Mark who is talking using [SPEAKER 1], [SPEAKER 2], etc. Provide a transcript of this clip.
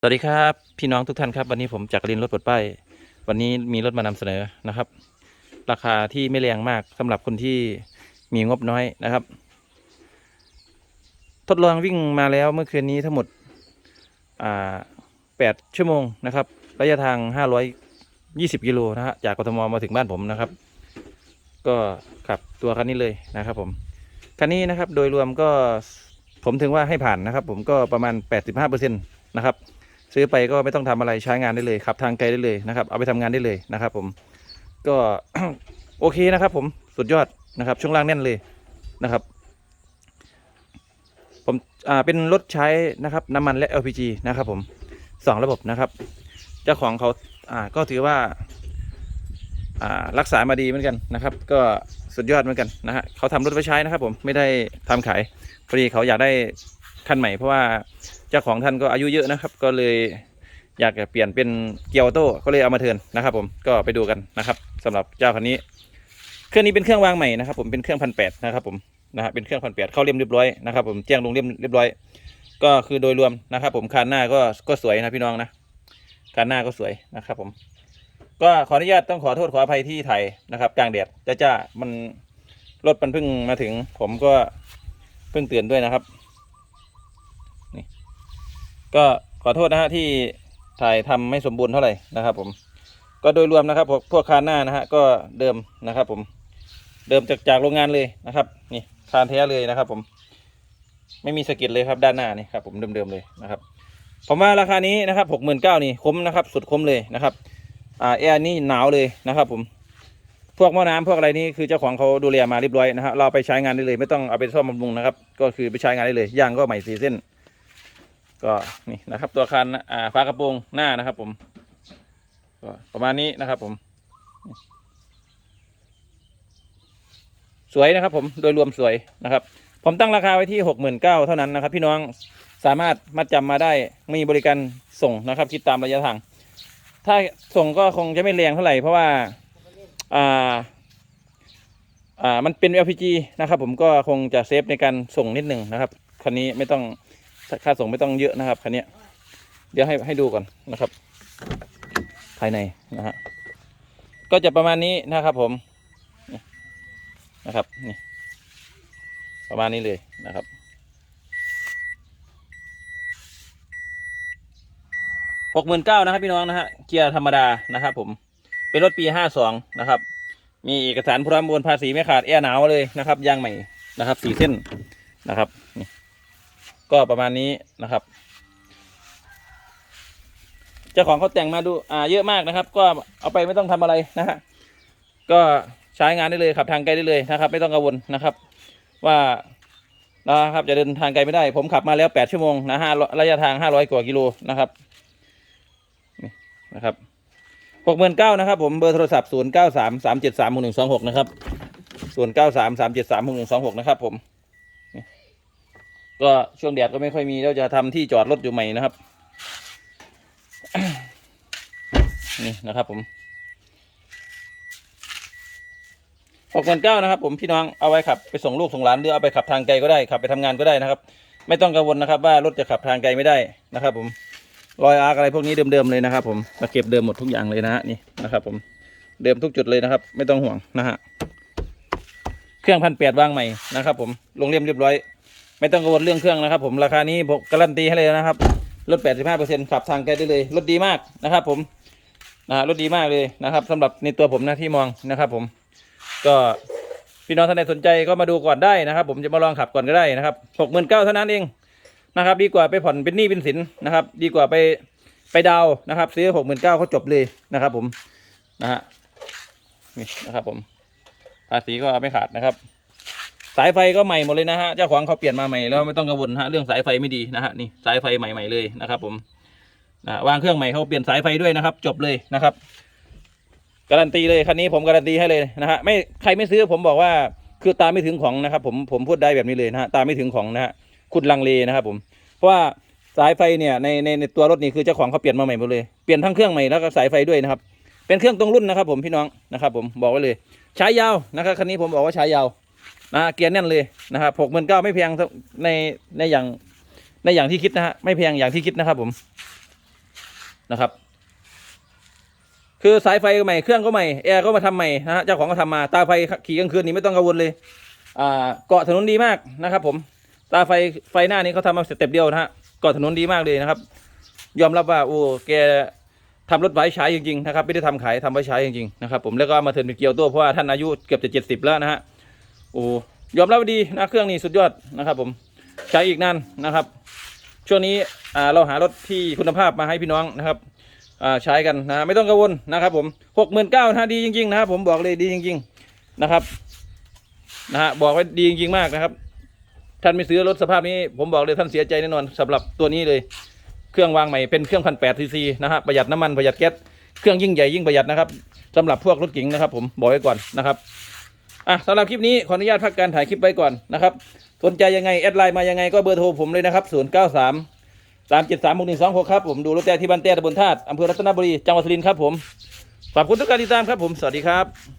[SPEAKER 1] สวัสดีครับพี่น้องทุกท่านครับวันนี้ผมจากรินรถปลดป้ายวันนี้มีรถมานำเสนอนะครับ ราคาที่ไม่แรงมากสำหรับคนที่มีงบน้อยนะครับ ทดลองวิ่งมาแล้วเมื่อคืนนี้ทั้งหมดอ่าแปดชั่วโมงนะครับ ระยะทางห้ารอยยี่สิบกิโลนะฮะจากกทมมาถึงบ้านผมนะครับ ก็ขับตัวคันนี้เลยนะครับ ผมคันนี้นะครับโดยรวมก็ผมถึงว่าให้ผ่านนะครับ ผมก็ประมาณ85%นะครับ ซื้อไปก็ไม่ต้องทำอะไรใช้งานได้เลยขับทางไกลได้เลยนะครับ เอาไปทำงานได้เลยนะครับ ผมก็โอเคนะครับ ผมสุดยอดนะครับ ช่วงล่างแน่นเลยนะครับ ผมอ่าเป็นรถใช้นะครับ น้ำมันและ LPG นะครับ ผมสองระบบนะครับ เจ้าของเขาอ่าก็ถือว่าอ่ารักษามาดีเหมือนกันนะครับ ก็สุดยอดเหมือนกันนะฮะเขาทำรถไว้ใช้นะครับ ผมไม่ได้ทำขายพอดีเขาอยากได้ คันใหม่เพราะว่าเจ้าของท่านก็อายุเยอะนะครับ ก็เลยอยากจะเปลี่ยนเป็นเกียร์ออโต้ก็เลยเอามาเทินนะครับ ผมก็ไปดูกันนะครับสำหรับเจ้าคันนี้ เครื่องนี้เป็นเครื่องวางใหม่นะครับ ผมเป็นเครื่องพันแปดนะครับ ผมนะฮะเป็นเครื่องพันแปดเข้าเรียมเรียบร้อยนะครับ ผมแจ้งลงเรียมเรียบร้อย ก็คือโดยรวมนะครับ ผมคันหน้าก็ก็สวยนะพี่น้องนะคันหน้าก็สวยนะครับ ผม ก็ขออนุญาตต้องขอโทษขออภัยที่ไทยนะครับ กลางแดดจ้าจ้าๆมันรถมันเพิ่งมาถึง ผมก็เพิ่งเตือนด้วยนะครับ ก็ขอโทษนะฮะที่ถ่ายทำไม่สมบูรณ์เท่าไหร่นะครับ ผม ก็โดยรวมนะครับพวกคานหน้านะฮะก็เดิมนะครับ ผม เดิมจากจากโรงงานเลยนะครับ นี่คานแท้เลยนะครับ ผม ไม่มีสกิดเลยครับด้านหน้านี่ครับผมเดิมๆเลยนะครับ ผมว่าราคานี้นะครับหกหมื่นเก้านี่คุ้มนะครับ สุดคุ้มเลยนะครับ อ่าแอร์นี่หนาวเลยนะครับ ผมพวกหม้อน้ำพวกอะไรนี่คือเจ้าของเขาดูแลมาเรียบร้อยนะฮะเราเอาไปใช้งานได้เลย ไม่ต้องเอาไปซ่อมบำรุงนะครับ ก็คือไปใช้งานได้เลยย่างก็ใหม่สีเส้น ก็นี่นะครับตัวคันอ่าฝากระโปรงหน้านะครับ ผมก็ประมาณนี้นะครับ ผม สวยนะครับ ผมโดยรวมสวยนะครับ ผมตั้งราคาไว้ที่หกหมื่นเก้าเท่านั้นนะครับ พี่น้องสามารถมัดจำมาได้มีบริการส่งนะครับ คิดตามระยะทาง ถ้าส่งก็คงจะไม่แรงเท่าไหร่เพราะว่าอ่าอ่ามันเป็น LPG นะครับ ผมก็คงจะเซฟในการส่งนิดหนึ่งนะครับคันนี้ไม่ต้อง ค่าส่งไม่ต้องเยอะนะครับคันนี้เดี๋ยวให้ให้ดูก่อนนะครับ ภายในนะฮะก็จะประมาณนี้นะครับผมนะครับนี่ประมาณนี้เลยนะครับ หกหมื่นเก้านะครับพี่น้องนะฮะ เกียร์ธรรมดานะครับผม เป็นรถปีห้าสองนะครับ มีเอกสารพร้อมโอนภาษีไม่ขาดแอร์หนาวเลยนะครับ ยางใหม่นะครับสี่เส้นนะครับนี่ ก็ประมาณนี้นะครับ เจ้าของเขาแต่งมาดูอ่าเยอะมากนะครับ ก็เอาไปไม่ต้องทำอะไรนะฮะก็ใช้งานได้เลยขับทางไกลได้เลยนะครับ ไม่ต้องกังวลนะครับ ว่านะครับจะเดินทางไกลไม่ได้ ผมขับมาแล้วแปดชั่วโมงนะฮะระยะทางห้าร้อยกว่ากิโลนะครับนะครับหกหมื่นเก้านะครับ ผมเบอร์โทรศัพท์ศูนย์เก้าสามสามเจ็ดสามหกหนึ่งสองหกนะครับศูนย์เก้าสามสามเจ็ดสามหกหนึ่งสองหกนะครับผม ก็ช่วงแดดก็ไม่ค่อยมีเราจะทำที่จอดรถอยู่ใหม่นะครับ นี่นะครับผมหกหมื่นเก้านะครับ ผมพี่น้องเอาไว้ขับไปส่งลูกส่งหลานหรือเอาไปขับทางไกลก็ได้ขับไปทำงานก็ได้นะครับ ไม่ต้องกังวลนะครับ ว่ารถจะขับทางไกลไม่ได้นะครับ ผมรอยอาร์กอะไรพวกนี้เดิมๆเลยนะครับ ผมตะเก็บเดิมหมดทุกอย่างเลยนะฮะนี่นะครับ ผมเดิมทุกจุดเลยนะครับ ไม่ต้องห่วงนะฮะเครื่องพันแปดวางใหม่นะครับ ผมลงเลี่ยมเรียบร้อย ไม่ต้องกังวลเรื่องเครื่องนะครับ ผมราคานี้ผมการันตีให้เลยนะครับลด 85%ขับทางไกลได้เลยรถดีมากนะครับ ผมนะรถดีมากเลยนะครับสำหรับในตัวผมนะที่มองนะครับ ผม ก็พี่น้องท่านใดสนใจก็มาดูก่อนได้นะครับ ผมจะมาลองขับก่อนก็ได้นะครับหกหมื่นเก้าเท่านั้นเองนะครับ ดีกว่าไปผ่อนเป็นหนี้เป็นสินนะครับ ดีกว่าไปไปดาวน์นะครับซื้อหกหมื่นเก้าเขาจบเลยนะครับ ผมนะฮะนี่นะครับ ผมภาษีก็ไม่ขาดนะครับ สายไฟก็ใหม่หมดเลยนะฮะเจ้าของเขาเปลี่ยนมาใหม่แล้วไม่ต้องกังวลฮะเรื่องสายไฟไม่ดีนะฮะนี่สายไฟใหม่ๆเลยนะครับผมวางเครื่องใหม่เขาเปลี่ยนสายไฟด้วยนะครับ จบเลยนะครับ การันตีเลยคันนี้ผมการันตีให้เลยนะฮะไม่ใครไม่ซื้อผมบอกว่าคือตามไม่ถึงของนะครับ ผมผมพูดได้แบบนี้เลยนะฮะตามไม่ถึงของนะฮะคุณลังเลนะครับผมเพราะว่าสายไฟเนี่ยในในในตัวรถนี่คือเจ้าของเขาเปลี่ยนมาใหม่หมดเลยเปลี่ยนทั้งเครื่องใหม่แล้วก็สายไฟด้วยนะครับ เป็นเครื่องตรงรุ่นนะครับ ผมพี่น้องนะครับ ผมบอกไว้เลยใช้ยาวนะครับคันนี้ผมบอกว่าใช้ยาว นะเกียร์แน่นเลยนะครับหกหมื่นเก้าไม่แพงในในอย่างในอย่างที่คิดนะฮะไม่แพงอย่างที่คิดนะครับผมนะครับ คือสายไฟก็ใหม่เครื่องก็ใหม่แอร์ก็มาทำใหม่นะฮะเจ้าของก็ทำมาตาไฟขี่กลางคืนนี่ไม่ต้องกังวลเลยอ่าเกาะถนนดีมากนะครับ ผม ตาไฟไฟหน้านี้เขาทำมาสเต็ปเดียวนะฮะเกาะถนนดีมากเลยนะครับ ยอมรับว่าโอ้แกทำรถไว้ใช้จริงๆนะครับไม่ได้ทำขายทำไว้ใช้จริงๆนะครับ ผมแล้วก็มาเทินเป็นเกียวตัวเพราะว่าท่านอายุเกือบจะเจ็ดสิบแล้วนะฮะ อ้ยอมรับดีนะเครื่องนี้สุดยอดนะครับ ผมใช้อีกนานนะครับ ช่วงนี้เราหารถที่คุณภาพมาให้พี่น้องนะครับใช้กันนะไม่ต้องกังวลนะครับ ผมหกหมื่นเก้านะดีจริงๆนะครับผมบอกเลยดีจริง ๆนะครับนะฮะบอกไว้ดีจริงๆมากนะครับ ท่านไม่ซื้อรถสภาพนี้ ผมบอกเลยท่านเสียใจแน่นอนสำหรับตัวนี้เลย เครื่องวางใหม่เป็นเครื่องพันแปดซีซีนะฮะประหยัดน้ำมันประหยัดแก๊สเครื่องยิ่งใหญ่ยิ่งประหยัดนะครับสำหรับพวกรถเก๋งนะครับ ผมบอกไว้ก่อนนะครับ อะสำหรับคลิปนี้ขออนุญาตพักการถ่ายคลิปไว้ก่อนนะครับ สนใจยังไงแอดไลน์มายังไงก็เบอร์โทรผมเลยนะครับ 0 9 3 3 7 3 6 1 2 6 ครับผมดูรถแต่ที่บ้านแต่ตำบลธาตุอำเภอรัตนบุรีจังหวัดสุรินทร์ครับผม ขอบคุณทุกการติดตามครับผม สวัสดีครับ